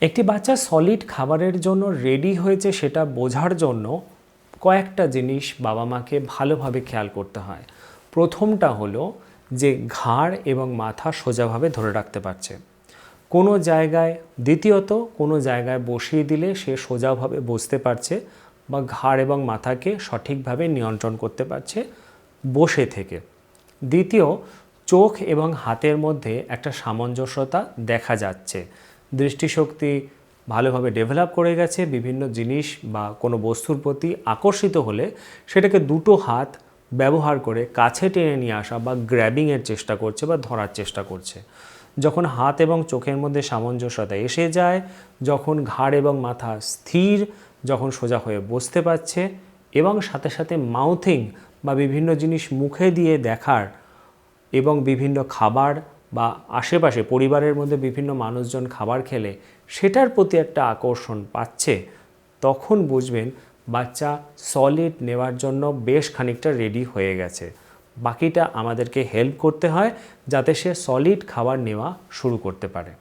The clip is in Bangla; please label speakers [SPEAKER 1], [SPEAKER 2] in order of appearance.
[SPEAKER 1] একটি বাচ্চা সলিড খাবারের জন্য রেডি হয়েছে সেটা বোঝার জন্য কয়েকটা জিনিস বাবা মাকে ভালোভাবে খেয়াল করতে হয়। প্রথমটা হলো যে ঘাড় এবং মাথা সোজাভাবে ধরে রাখতে পারছে। কোনো জায়গায়, দ্বিতীয়ত কোনো জায়গায় বসিয়ে দিলে সে সোজাভাবে বসতে পারছে বা ঘাড় এবং মাথাকে সঠিকভাবে নিয়ন্ত্রণ করতে পারছে বসে থেকে। দ্বিতীয়, চোখ এবং হাতের মধ্যে একটা সামঞ্জস্যতা দেখা যাচ্ছে। দৃষ্টিশক্তি ভালোভাবে ডেভেলপ করে গেছে, বিভিন্ন জিনিস বা কোনো বস্তুর প্রতি আকর্ষিত হলে সেটাকে দুটো হাত ব্যবহার করে কাছে টেনে নিয়ে আসা বা গ্র্যাবিংয়ের চেষ্টা করছে বা ধরার চেষ্টা করছে। যখন হাত এবং চোখের মধ্যে সামঞ্জস্যতা এসে যায়, যখন ঘাড় এবং মাথা স্থির, যখন সোজা হয়ে বসতে পারছে এবং সাথে সাথে মাউথিং বা বিভিন্ন জিনিস মুখে দিয়ে দেখার এবং বিভিন্ন খাবার বা আশেপাশে পরিবারের মধ্যে বিভিন্ন মানুষজন খাবার খেলে সেটার প্রতি একটা আকর্ষণ পাচ্ছে, তখন বুঝবেন বাচ্চা সলিড নেওয়ার জন্য বেশ খানিকটা রেডি হয়ে গেছে। বাকিটা আমাদেরকে হেল্প করতে হয় যাতে সে সলিড খাবার নেওয়া শুরু করতে পারে।